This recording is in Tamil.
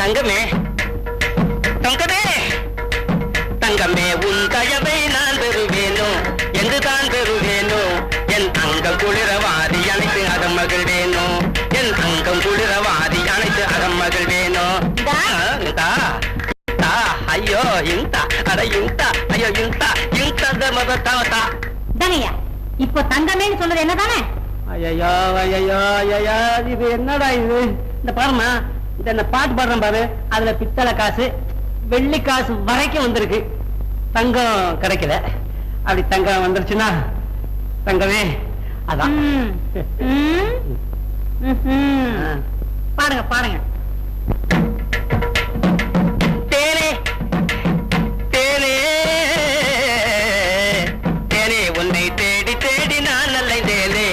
தங்கமே. தங்கமே. தங்கமே உன் தயவை நான் பெறுவேனோ? என்று தான் பெறுவேனோ? என் அங்கம் குளிரவாதி அனைத்து அதம் மகிழ்வேனோ? என் அங்கம் குளிரவாதி அனைத்து. ஆ, இந்தா. இந்தா. ஐயோ இந்த. அட இந்த. ஐயோ இந்த. இந்த மத தவத்தா இதாங்கய்யா இப்போ தங்கமேன்னு சொல்றது என்னதானே? ஐயோ ஐயோ ஐயோ இது என்னடா இது? இந்த பாருமா இந்த பாட்டு பாடுறேன் பாரு. அதுல பித்தளை காசு வெள்ளி காசு வரைக்கும் வந்திருக்கு. தங்கம் கிடைக்கல. அப்படி தங்கம் வந்துருச்சுன்னா தங்கமே அதான். பாருங்க பாருங்க தேனே தேனே தேனே உன்னை தேடி தேடி நான் நல்ல தேனே